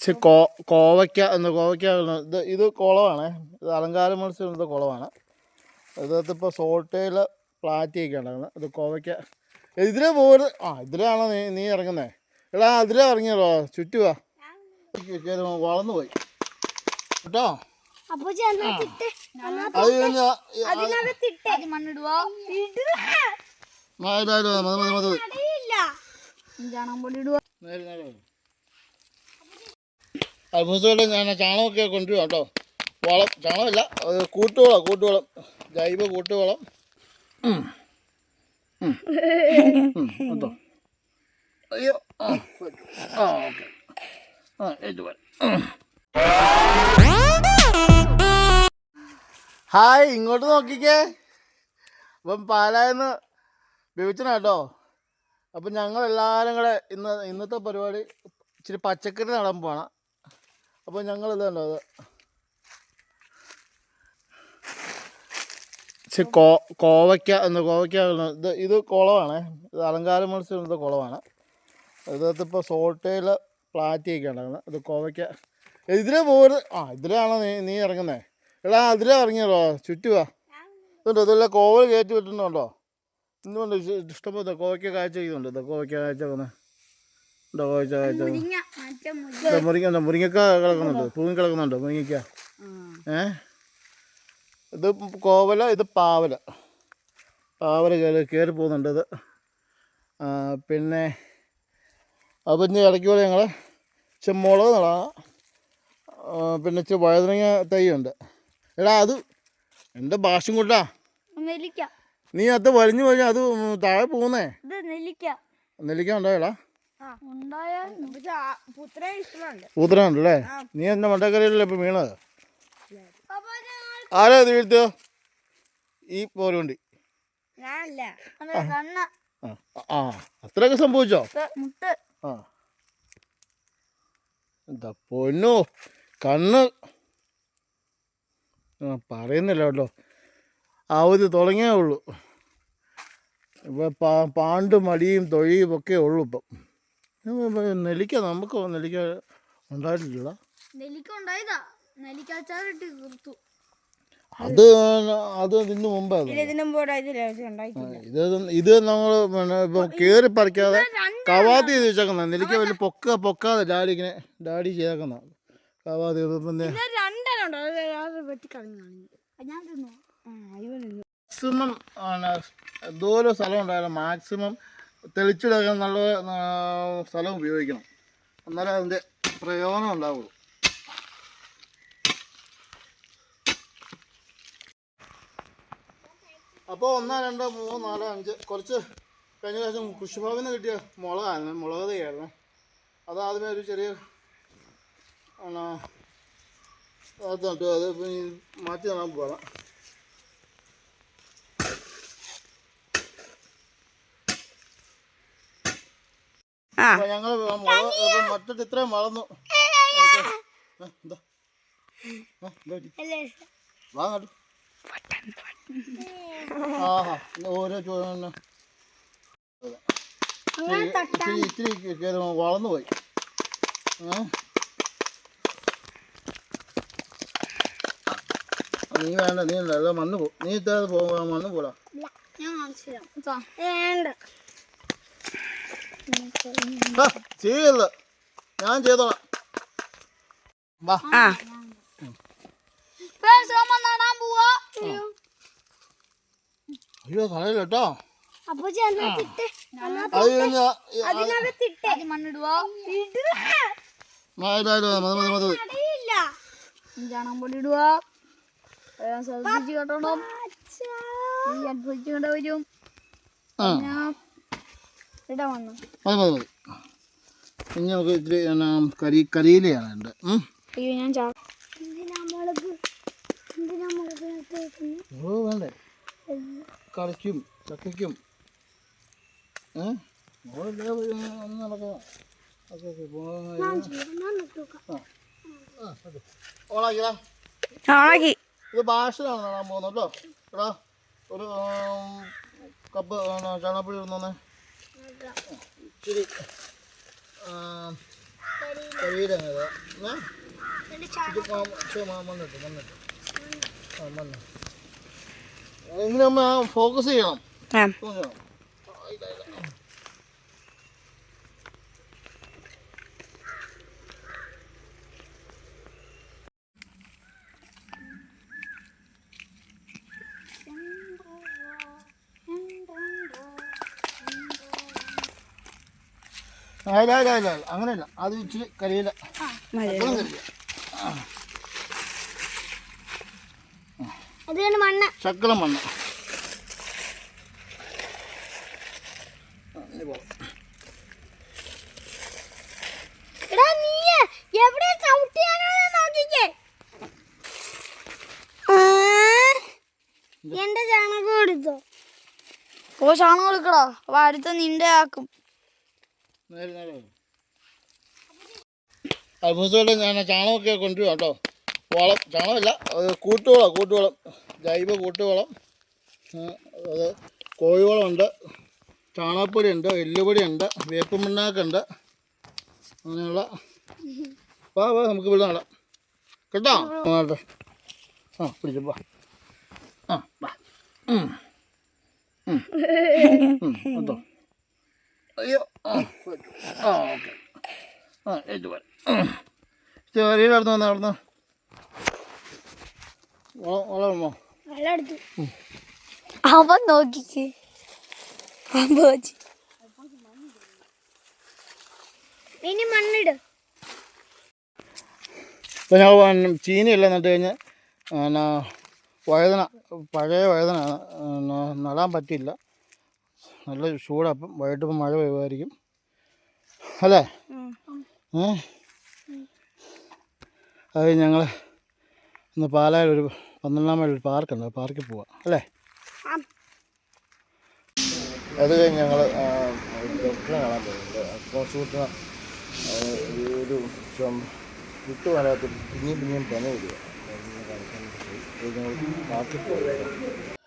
ഇച്ചിരി കോ കോവയ്ക്ക എന്ന് കോവയ്ക്ക ഇത് ഇത് കുളമാണ് ഇത് അലങ്കാര മത്സ്യം കുളമാണ് ഇതകത്ത് ഇപ്പോൾ സോട്ടയിൽ പ്ലാറ്റിയൊക്കെ ഉണ്ടാകുന്നത് ഇത് കോവയ്ക്ക. ഇതിലെ പോകരുത് ആ ഇതിലാണോ നീ നീ ഇറങ്ങുന്നത് എടാ അതിലെ ഇറങ്ങിയല്ലോ ചുറ്റുവാ വളർന്നു പോയി. കേട്ടോ? അത് കഴിഞ്ഞാൽ മതി മതി മതി. മതി അൽഫോൻസോടെ ഞാൻ ചാണകമൊക്കെ കൊണ്ടുവരും കേട്ടോ. വളം ചാണകമല്ല കൂട്ടുവളം കൂട്ടുവളം. ജൈവ കൂട്ടുവളം. കേട്ടോ അയ്യോ. ആ ഓക്കെ. ആ ഏറ്റു ഹായ് ഇങ്ങോട്ട് നോക്കിക്കേ. അപ്പം പാലായെന്ന് ബിവിച്ചന കേട്ടോ. അപ്പം ഞങ്ങൾ എല്ലാവരും കൂടെ ഇന്ന് ഇന്നത്തെ പരിപാടി ഇച്ചിരി പച്ചക്കറി നടാൻ പോവാണ്. അപ്പോൾ ഞങ്ങൾ ഇതുണ്ടോ അത് കോ കോവയ്ക്ക എന്ന് കോവയ്ക്ക ഇത് ഇത് കുളമാണ് ഇത് അലങ്കാര മത്സ്യം ഇത് കുളമാണ് ഇതകത്ത് ഇപ്പോൾ സോട്ടയിൽ പ്ലാറ്റിയൊക്കെ ഉണ്ടാകുന്നത് ഇത് കോവയ്ക്ക. ഇതിലേ പോകരുത് ആ ഇതിലാണോ നീ നീ ഇറങ്ങുന്നത് എടാ അതിലേ ഇറങ്ങിയല്ലോ ചുറ്റുവാ ഇതുണ്ടോ ഇതെല്ലാം കോവൽ കയറ്റി വിട്ടിട്ടുണ്ടോ? ഇന്നുകൊണ്ട് ഇഷ്ടംപോലെ കോവയ്ക്ക കാഴ്ച ചെയ്യുന്നുണ്ട്? കോവയ്ക്ക കാഴ്ച വന്ന് ഉണ്ടോ കോവയ്ക്ക കാഴ്ച വന്ന് മുരിങ്ങ ഉണ്ടോ മുരിങ്ങക്ക കിടക്കുന്നുണ്ട്. തൂങ്ങി കിടക്കുന്നുണ്ടോ മുരിങ്ങക്ക. ഏ? ഇത് കോവല ഇത് പാവല. പാവല കയറി കയറി പോകുന്നുണ്ട് ഇത്. പിന്നെ അപ്പം ഇനി ഇടയ്ക്ക് പോലെ ഞങ്ങൾ ഇച്ചിരി മുളക് നടാം. പിന്നെ ഇച്ചിരി വഴുതനങ്ങ തൈയുണ്ട്. എടാ അത് എന്റെ ഭാഷം കൊണ്ടാ നെല്ലിക്ക. നീ അത് വലിഞ്ഞു കഴിഞ്ഞാൽ അത് താഴെ പോകുന്നേ? നെല്ലിക്ക. നെല്ലിക്ക ഉണ്ടായടാ ഉണ്ടായാൽ പൂത്തനുണ്ടല്ലേ നീ എന്നെ മണ്ടക്കരയിലല്ലേ ഇപ്പം വീണത്? ആരാ ഇത് വീഴ്ത്തോ ഈ പോരുണ്ടി ആ. അത്രയൊക്കെ സംഭവിച്ചോ? ആ. എന്താ പൊന്നു? കണ്ണ്. ആ പറയുന്നില്ല കേട്ടോ. അവധി തുടങ്ങിയേ ഉള്ളൂ. ഇപ്പം പാ പാണ്ടും മടിയും തൊഴിയും ഒക്കെ ഉള്ളൂ ഇപ്പം. നെല്ലിക്ക നമുക്ക് നെല്ലിക്ക ഉണ്ടായിട്ടില്ല നെല്ലിക്ക ഉണ്ടായതാ. നെല്ലിക്ക അച്ചാറിട്ട് കൊടുത്തു അത് അത് ഇതിന് മുമ്പ് ഇത് ഇത് നമ്മൾ ഇപ്പൊ കേറി പറിക്കാതെ കവാത്തി ചെയ്ത് വെച്ചേക്കുന്ന. നെല്ലിക്ക വലിയ പൊക്ക പൊക്കാതെ ഡാഡി ഇങ്ങനെ ഡാഡി ചെയ്തേക്കുന്ന. കവാത്തി ഇത് പിന്നെ രണ്ടെണ്ണം ഉണ്ടോ. അത് വെട്ടി കളഞ്ഞു ഞാൻ തിന്നു. മാക്സിമം ആണ്. എന്തോരം സ്ഥലം ഉണ്ടായാലും മാക്സിമം തെളിച്ചിടക്കാൻ നല്ല സ്ഥലം ഉപയോഗിക്കണം. എന്നാലേ അതിന്റെ പ്രയോജനം ഉണ്ടാവുള്ളൂ. അപ്പോൾ ഒന്ന് രണ്ട് മൂന്ന് നാല് അഞ്ച് കുറച്ച് കഴിഞ്ഞ പ്രാവശ്യം കൃഷിഭവനിൽ കിട്ടിയ മുളകായിരുന്നു മുളക് തൈയായിരുന്നു. അത് ആദ്യമേ ഒരു ചെറിയ അത് അത് മാറ്റി നടാൻ പോകണം ഞങ്ങൾ മറ്റിട്ട് ഇത്രയും വളർന്നു. ആഹാ ഓരോ കയറി വളർന്നു പോയി. നീ വേണ്ട നീ അല്ല അല്ല മണ്ണ് പോ നീ ഇത്ര പോ മണ്ണ് പോടാ ഞാൻ കാണിച്ചു തരാം വേണ്ട ആ, ചെയ്യല്ല ഞാൻ ചെയ്തോളാം. വാ. ആ. അയ്യോ കളയില്ല കേട്ടോ. അപ്പൂജി അതിനകത്തിട്ട് അത് കഴിഞ്ഞാ അതിനകത്തിട്ട് ആദ്യം മണ്ണിടുവോ? മതി മതി മതി. മതി അറിയില്ല ചാണകം പൊടി ഇടുവോ? എല്ലാം ശ്രദ്ധിച്ച് കേട്ടോണം നീ അനുഭവിച്ചുകൊണ്ട് വരും ആ ഞാൻ ഇടാൻ വന്നു മതി മതി മതി. ഇനി നമുക്ക് ഇത്തിരി കരി കരിയിലയാണ് ഉണ്ട് അയ്യോ ഞാൻ ചാ എന്തിനാ മുളക് എന്തിനാ മുളക് നട്ടേക്കുന്നത്? ഓ വേണ്ടേ കറിക്കും ചക്കയ്ക്കും ഇത് ഭാഷയാണ് കാണാൻ പോകുന്നത് കേട്ടോ. എടാ ഒരു കപ്പ് ചാണകപ്പൊടി ഇടുന്നേ ഇച്ചിരി കരിയിലങ്ങ ഇതാ. മണ്ണിട്ട് മണ്ണിട്ട് ആ മണ്ണ് എങ്ങനെ നമ്മൾ ഫോക്കസ് ചെയ്യണം. ചെയ്യണം അല്ല അല്ല ഇല്ല. അങ്ങനെയല്ല. അത് ഇച്ചിരി കരിയില്ല ശക്കലം മണ്ണ്. എന്റെ ചാണകം എടുത്തോ. ഓ ചാണകം എടുക്കടാ. അപ്പൊ അടുത്ത നിന്റെ ആക്കും. അൽഫോൻസോടെ ഞാൻ ചാണകമൊക്കെ കൊണ്ടുവരാം കേട്ടോ. വളം ചാണകമല്ല കൂട്ടുവളം കൂട്ടുവളം. ജൈവ കൂട്ടുവളം. അത് കോഴിവളമുണ്ട്. ചാണകപ്പൊടി ഉണ്ട് എല്ലുപൊടി ഉണ്ട് വേപ്പ് മണ്ണാക്കുണ്ട് അങ്ങനെയുള്ള വാ വാ നമുക്ക് ഇവിടെ നടാം. കേട്ടോ? ആ പിടിച്ചു വാ. ആ വാ. കേട്ടോ. അയ്യോ. ആ ഓക്കെ. ആ ഏറ്റു പോരെ ചെറിയ നടന്നു വന്ന നടന്നു. വളമോ വെള്ളം അവൻ നോക്കിക്ക്. ഇനി മണ്ണിട്. ഇപ്പം ഞങ്ങൾ ചീനിയെല്ലാം നട്ട് കഴിഞ്ഞാൽ വഴുതന പഴയ വഴുതന നടാൻ പറ്റില്ല നല്ല ചൂടപ്പം വൈകിട്ട് ഇപ്പം മഴ പെയ്യുമായിരിക്കും. അല്ലേ? ഏ? അത് ഞങ്ങൾ ഇന്ന് പാലായിൽ ഒരു പന്ത്രണ്ടാം മൈൽ ഒരു പാർക്കുണ്ട്. ആ പാർക്കിൽ പോവാം. അല്ലേ. അത് കഴിഞ്ഞ് ഞങ്ങൾ ഡോക്ടറെ കാണാൻ പോകുന്നുണ്ട് കോസൂട്ടിന് ഒരു വിട്ടു വരാത്ത പിന്നെയും പിന്നെയും പനി വരിക. ഞങ്ങൾ പാർക്കിൽ പോയി.